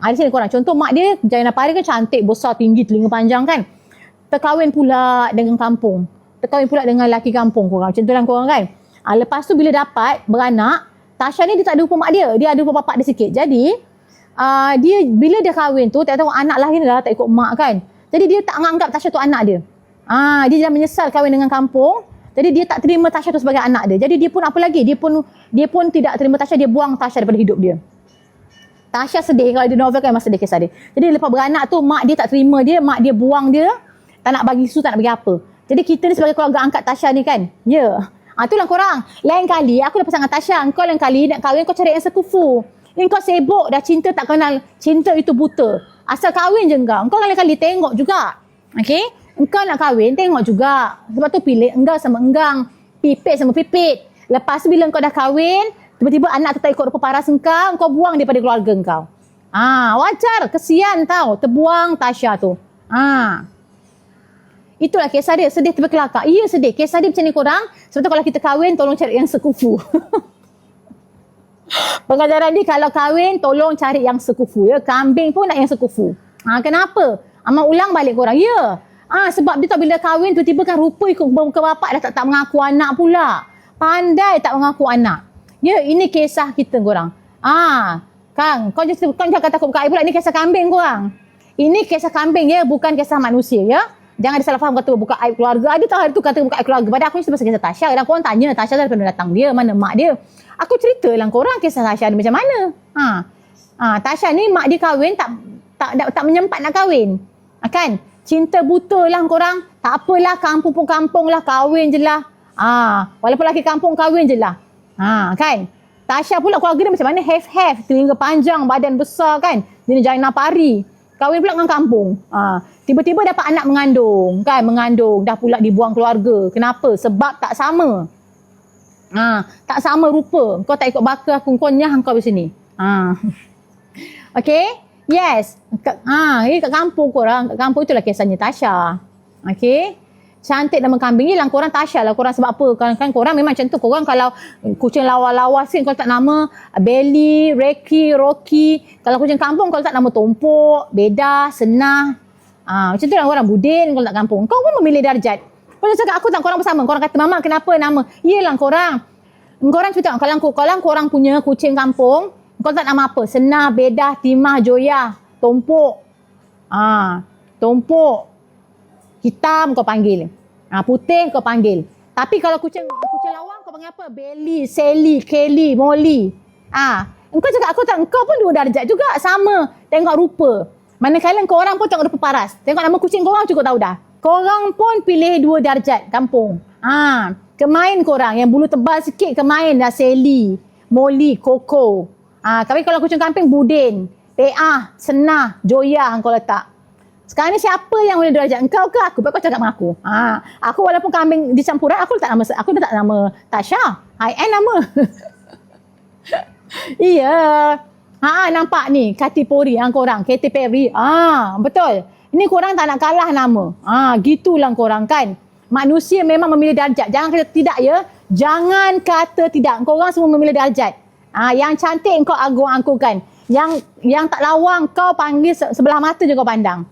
Ada sini korang. Contoh mak dia, Jaina Pari kan cantik, besar, tinggi, telinga panjang kan. Terkahwin pula dengan kampung. Terkahwin pula dengan laki kampung korang. Macam tu lah korang kan. Ha, lepas tu bila dapat beranak, Tasha ni dia tak ada rupa mak dia. Dia ada rupa bapak dia sikit. Jadi, uh, dia bila dia kahwin tu, tak tahu anak lahir dah tak ikut mak kan. Jadi dia tak anggap Tasha tu anak dia. Ah, dia dah menyesal kahwin dengan kampung. Jadi dia tak terima Tasha tu sebagai anak dia. Jadi dia pun apa lagi? Dia pun dia pun tidak terima Tasha, dia buang Tasha daripada hidup dia. Tasha sedih kalau dia novel kan masa dia kisah dia. Jadi lepas beranak tu mak dia tak terima dia, mak dia buang dia, tak nak bagi susu, tak nak bagi apa. Jadi kita ni sebagai keluarga angkat Tasha ni kan. Ya. Yeah. Ah itulah korang. Lain kali aku dah pasangan Tasha, kau lain kali nak kahwin kau cari yang sekufu. Ni kau sibuk dah cinta tak kenal. Cinta itu buta. Asal kahwin je engkau. Engkau lain kali tengok juga. Okey? Engkau nak kahwin tengok juga. Sebab tu pilih engkau sama enggang. Pipit sama pipit. Lepas tu bila engkau dah kahwin, tiba-tiba anak tu tak ikut rupa paras engkau, kau buang daripada keluarga engkau. Ah, wajar. Kesian tau. Terbuang Tasha tu. Ah. Itulah kisah dia. Sedih tapi kelakar. Iya sedih. Kisah dia macam ni korang. Sebab tu kalau kita kahwin, tolong cari yang sekufu. Pengajaran dia kalau kahwin, tolong cari yang sekufu. Ya. Kambing pun nak yang sekufu. Ha, kenapa? Amal ulang balik korang. Ya. Ah, sebab dia tak bila kahwin, tiba-tiba kan rupa ikut muka bapak dah tak, tak mengaku anak pula. Pandai tak mengaku anak. Ya, ini kisah kita korang. Ah, Kang, kau jangan, kau jangan takut buka air pula. Ini kisah kambing korang. Ini kisah kambing ya, bukan kisah manusia ya. Jangan disalah faham kata buka aib keluarga. Ada tahu hari tu kata buka aib keluarga. Pada aku ni sebab kisah Tasha. Dan korang tanya Tasha daripada datang dia. Mana mak dia. Aku cerita lah korang kisah Tasha ni macam mana. Ha. Ha, Tasha ni mak dia kahwin tak tak tak, tak menyempat nak kahwin. Ha, kan? Cinta buta lah korang. Tak apalah kampung pun kampung lah. Kahwin je lah. Ha. Walaupun laki kampung kahwin je lah. Ha, kan? Tasha pula keluarga dia macam mana? Have-have. Telinga panjang, badan besar kan? Dia Jaina Pari. Kahwin pula dengan kampung. Ha. Tiba-tiba dapat anak mengandung. Kan? Mengandung. Dah pula dibuang keluarga. Kenapa? Sebab tak sama. Ha. Tak sama rupa. Kau tak ikut bakar aku. Kau nyah kau di sini. Ha. Okay? Yes. Ha. Ini kat kampung korang. Kat kampung itulah kisahnya Tasha. Okay? Cantik nama kambing ni lah korang Tasha lah. Korang sebab apa? Kan, kan korang memang macam tu. Korang kalau kucing lawa-lawa sikit kalau tak nama Belly, Reki, Rocky. Kalau kucing kampung kalau tak nama Tompok, Beda, Senah ah, macam tu lah orang Budin kalau tak kampung. Kau pun memilih darjat. Kau cakap aku tak korang bersama korang kata mama kenapa nama? Iyalah korang. Korang cerita kalau, kalau korang punya kucing kampung kau tak nama apa? Senah, Beda, Timah, Joya Tompok ah, Tompok hitam kau panggil. Ha, putih kau panggil. Tapi kalau kucing kucing lawang kau panggil apa? Belly, Sally, Kelly, Molly. Ah, ha, engkau cakap aku tak engkau pun dua darjat juga sama. Tengok rupa. Manakala kau orang pun tengok rupa paras. Tengok nama kucing kau orang cukup tahu dah. Kau orang pun pilih dua darjat kampung. Ah, ha, kemain kau orang yang bulu tebal sikit kemain dah Sally, Molly, Coco. Ah, ha, tapi kalau kucing kampung Budin, PA, Senah, Joya kau letak. Sekarang ni siapa yang boleh derajat engkau ke aku? Kau cakap dengan aku. Ha, aku walaupun kambing dicampuran, aku tak nama aku tak nama Tasha. I am nama. iya. Ha, nampak ni Katy Perry yang korang, Katy Perry. Ah, betul. Ini korang tak nak kalah nama. Ah, gitulah korang kan. Manusia memang memilih darjat. Jangan kata tidak ya. Jangan kata tidak. Korang semua memilih darjat. Ah, yang cantik kau agung-agungkan. Yang yang tak lawang kau panggil sebelah mata je kau pandang.